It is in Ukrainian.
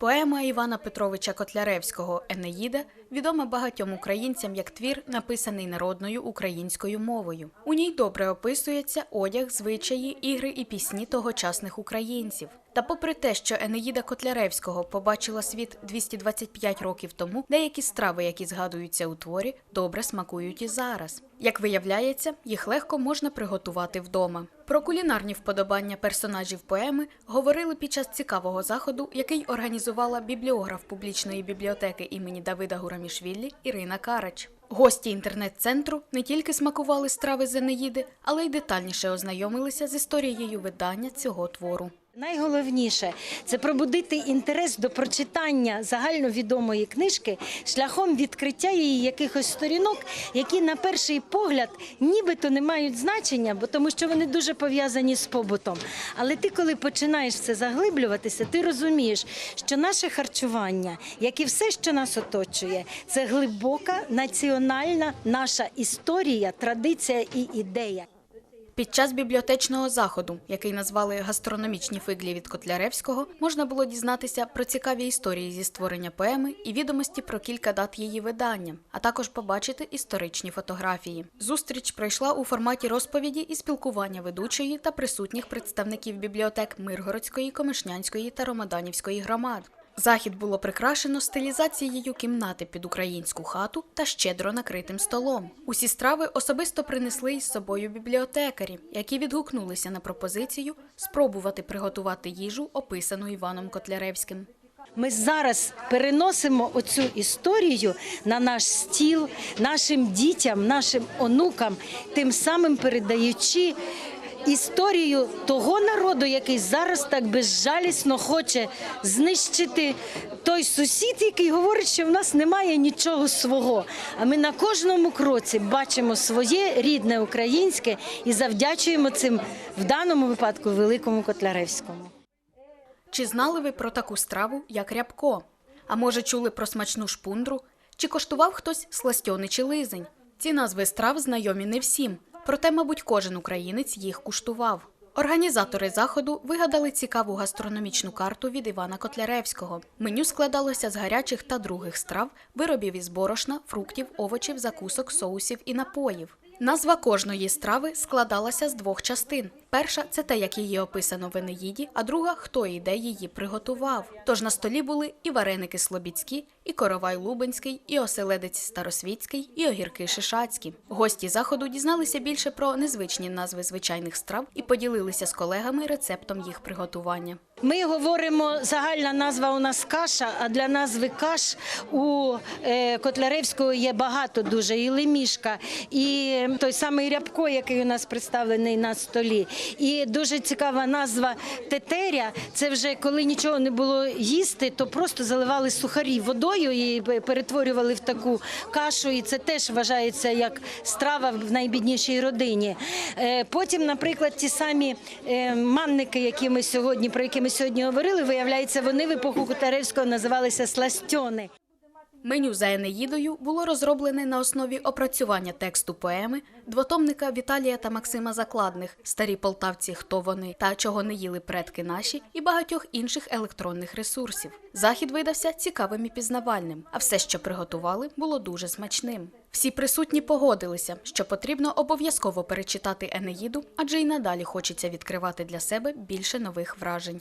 Поема Івана Петровича Котляревського Енеїда відома багатьом українцям як твір, написаний народною українською мовою. У ній добре описується одяг, звичаї, ігри і пісні тогочасних українців. Та попри те, що Енеїда Котляревського побачила світ 225 років тому, деякі страви, які згадуються у творі, добре смакують і зараз. Як виявляється, їх легко можна приготувати вдома. Про кулінарні вподобання персонажів поеми говорили під час цікавого заходу, який організувала бібліограф публічної бібліотеки імені Давида Гурамішвілі Ірина Карач. Гості інтернет-центру не тільки смакували страви з Енеїди, але й детальніше ознайомилися з історією видання цього твору. Найголовніше це пробудити інтерес до прочитання загальновідомої книжки шляхом відкриття її якихось сторінок, які на перший погляд нібито не мають значення, бо тому що вони дуже пов'язані з побутом. Але ти, коли починаєш це заглиблюватися, ти розумієш, що наше харчування, як і все, що нас оточує, це глибока національна наша історія, традиція і ідея. Під час бібліотечного заходу, який назвали гастрономічні фиглі від Котляревського, можна було дізнатися про цікаві історії зі створення поеми і відомості про кілька дат її видання, а також побачити історичні фотографії. Зустріч пройшла у форматі розповіді і спілкування ведучої та присутніх представників бібліотек Миргородської, Комишнянської та Ромаданівської громад. Захід було прикрашено стилізацією кімнати під українську хату та щедро накритим столом. Усі страви особисто принесли із собою бібліотекарі, які відгукнулися на пропозицію спробувати приготувати їжу, описану Іваном Котляревським. Ми зараз переносимо оцю історію на наш стіл, нашим дітям, нашим онукам, тим самим передаючи історію того народу, який зараз так безжалісно хоче знищити той сусід, який говорить, що в нас немає нічого свого. А ми на кожному кроці бачимо своє рідне українське і завдячуємо цим в даному випадку великому Котляревському. Чи знали ви про таку страву, як рябко? А може, чули про смачну шпундру? Чи коштував хтось сластьони чи лизень? Ці назви страв знайомі не всім, проте, мабуть, кожен українець їх куштував. Організатори заходу вигадали цікаву гастрономічну карту від Івана Котляревського. Меню складалося з гарячих та других страв, виробів із борошна, фруктів, овочів, закусок, соусів і напоїв. Назва кожної страви складалася з двох частин. Перша це те, як її описано в Енеїді, а друга хто і де її приготував. Тож на столі були і вареники слобідські, і коровай лубенський, і оселедець старосвітський, і огірки шишацькі. Гості заходу дізналися більше про незвичні назви звичайних страв і поділилися з колегами рецептом їх приготування. Ми говоримо, загальна назва у нас каша, а для назви каш у е, Котляревського є багато дуже. І лемішка, і той самий рябко, який у нас представлений на столі. І дуже цікава назва тетеря. Це вже коли нічого не було їсти, то просто заливали сухарі водою і перетворювали в таку кашу. І це теж вважається як страва в найбіднішій родині. Е, Потім, наприклад, ті самі е, манники, які ми сьогодні, про які ми сьогодні говорили, виявляється, вони в епоху Кутаревського називалися сластьони. Меню за Енеїдою було розроблене на основі опрацювання тексту поеми, двотомника Віталія та Максима Закладних, старі полтавці, хто вони та чого не їли предки наші, і багатьох інших електронних ресурсів. Захід видався цікавим і пізнавальним, а все, що приготували, було дуже смачним. Всі присутні погодилися, що потрібно обов'язково перечитати Енеїду, адже й надалі хочеться відкривати для себе більше нових вражень.